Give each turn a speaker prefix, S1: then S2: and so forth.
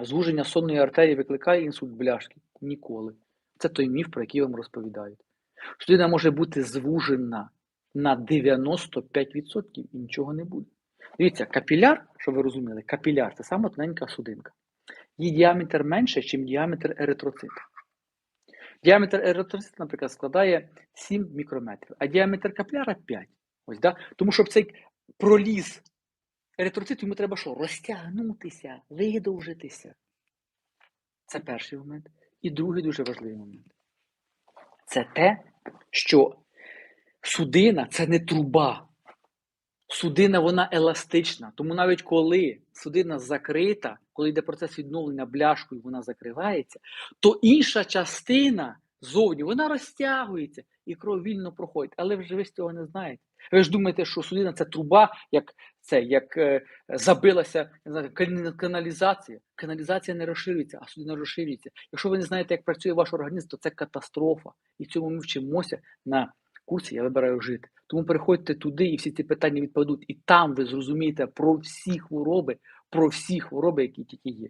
S1: Звуження сонної артерії викликає інсульт бляшки? Ніколи. Це той міф, про який вам розповідають. Судина може бути звужена на 95% і нічого не буде. Дивіться, капіляр, що ви розуміли, капіляр це саме тоненька судинка. Її діаметр менше, ніж діаметр еритроцита. Діаметр еритроцита, наприклад, складає 7 мікрометрів, а діаметр капіляра 5. Ось, да? Тому щоб цей проліз еритроциту, йому треба що? Розтягнутися, видовжитися. Це перший момент. І другий дуже важливий момент. Це те, що судина це не труба. Судина вона еластична. Тому навіть коли судина закрита, коли йде процес відновлення бляшкою, вона закривається, то інша частина зовні вона розтягується і кров вільно проходить. Але вже ви ж цього не знаєте. Ви ж думаєте, що судина це труба, як це, як е, забилася каналізація. Каналізація не розширюється, а судина розширюється. Якщо ви не знаєте, як працює ваш організм, то це катастрофа. І цьому ми вчимося на курсі Я вибираю жити. Тому переходьте туди, і всі ці питання відпадуть. І там ви зрозумієте про всі хвороби, про всі хвороби, які тільки є.